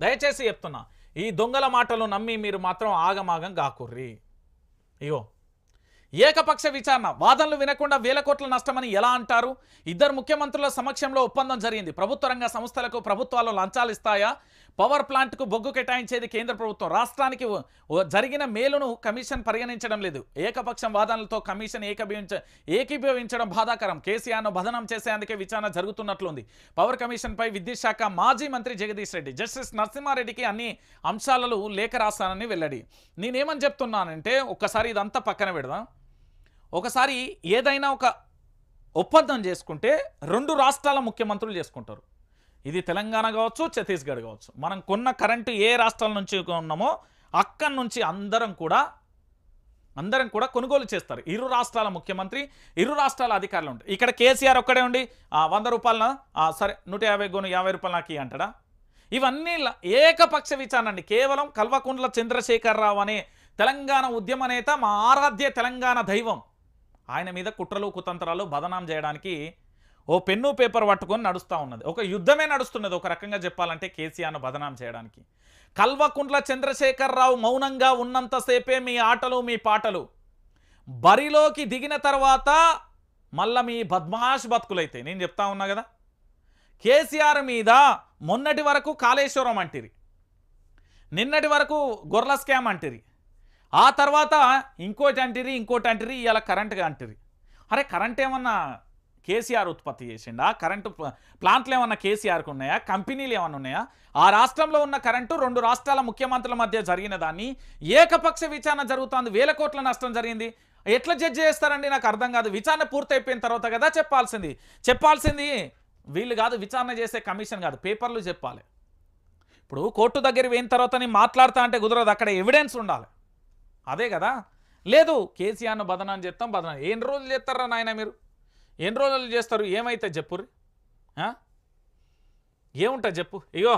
దయచేసి చెప్తున్నా ఈ దొంగల మాటలు నమ్మి మీరు మాత్రం ఆగమాగం గాకుర్రి. ఇగో ఏకపక్ష విచారణ వాదనలు వినకుండా వేల కోట్ల నష్టమని ఎలా అంటారు? ఇద్దరు ముఖ్యమంత్రుల సమక్షంలో ఒప్పందం జరిగింది. ప్రభుత్వ రంగ సంస్థలకు ప్రభుత్వాలు లంచాలు ఇస్తాయా? పవర్ ప్లాంట్కు బొగ్గు కేటాయించేది కేంద్ర ప్రభుత్వం. రాష్ట్రానికి జరిగిన మేలును కమిషన్ పరిగణించడం లేదు. ఏకపక్షం వాదనలతో కమిషన్ ఏకీభవించ ఏకీభవించడం బాధాకరం. కేసీఆర్ను బదనం చేసేందుకే విచారణ జరుగుతున్నట్లుంది. పవర్ కమిషన్పై విద్యుత్ శాఖ మాజీ మంత్రి జగదీష్ రెడ్డి జస్టిస్ నరసింహారెడ్డికి అన్ని అంశాలలో లేఖ రాస్తానని వెల్లడి. నేనేమని చెప్తున్నానంటే ఒక్కసారి ఇదంతా పక్కన పెడదాం. ఒకసారి ఏదైనా ఒక ఒప్పందం చేసుకుంటే రెండు రాష్ట్రాల ముఖ్యమంత్రులు చేసుకుంటారు. ఇది తెలంగాణ కావచ్చు ఛత్తీస్గఢ్ కావచ్చు. మనం కొన్న కరెంటు ఏ రాష్ట్రాల నుంచి కొన్నామో అక్కడి నుంచి అందరం కూడా అందరం కూడా కొనుగోలు చేస్తారు. ఇరు రాష్ట్రాల ముఖ్యమంత్రి ఇరు రాష్ట్రాల అధికారులు ఉంటారు. ఇక్కడ కేసీఆర్ ఒక్కడే ఉండి వంద రూపాయలన? సరే నూట యాభై గోను యాభై రూపాయలు నాకు అంటాడా? ఇవన్నీ ఏకపక్ష విచారణ అండి. కేవలం కల్వకుంట్ల చంద్రశేఖరరావు అనే తెలంగాణ ఉద్యమ నేత మా ఆరాధ్య తెలంగాణ దైవం. ఆయన మీద కుట్రలు కుతంత్రాలు బదనాం చేయడానికి ఓ పెన్ను పేపర్ పట్టుకొని నడుస్తూ ఉన్నది. ఒక యుద్ధమే నడుస్తున్నది ఒక రకంగా చెప్పాలంటే కేసీఆర్ను బదనాం చేయడానికి. కల్వకుంట్ల చంద్రశేఖరరావు మౌనంగా ఉన్నంతసేపే మీ ఆటలు మీ పాటలు. బరిలోకి దిగిన తర్వాత మళ్ళా మీ బద్మాష్ బతుకులైతే నేను చెప్తా ఉన్నా కదా. కేసీఆర్ మీద మొన్నటి వరకు కాళేశ్వరం అంటిరి. నిన్నటి వరకు గొర్రెల స్కామ్ అంటిరి. ఆ తర్వాత ఇంకోటి అంటిరి ఇంకోటి అంటిరి ఇలా కరెంట్గా అంటిరి. అరే కరెంట్ ఏమన్నా కేసీఆర్ ఉత్పత్తి చేసిండా? కరెంటు ప్లాంట్లు ఏమన్నా కేసీఆర్కు ఉన్నాయా? కంపెనీలు ఏమన్నా ఉన్నాయా? ఆ రాష్ట్రంలో ఉన్న కరెంటు రెండు రాష్ట్రాల ముఖ్యమంత్రుల మధ్య జరిగిన దాన్ని ఏకపక్ష విచారణ జరుగుతుంది. వేల కోట్ల నష్టం జరిగింది. ఎట్లా జడ్జి చేస్తారండి? నాకు అర్థం కాదు. విచారణ పూర్తయిపోయిన తర్వాత కదా చెప్పాల్సింది. చెప్పాల్సింది వీళ్ళు కాదు విచారణ చేసే కమిషన్ కాదు. పేపర్లు చెప్పాలి. ఇప్పుడు కోర్టు దగ్గర పోయిన తర్వాత నేను మాట్లాడతా అంటే కుదరదు. అక్కడ ఎవిడెన్స్ ఉండాలి. అదే కదా. లేదు కేసీఆర్ను బదనాన్ని చేస్తాం బదనాన్ని ఎన్ని రోజులు చేస్తారా నాయన మీరు? ఎన్ని రోజులు చేస్తారు? ఏమైతే చెప్పుర్రి ఏముంటుంది చెప్పు ఇగో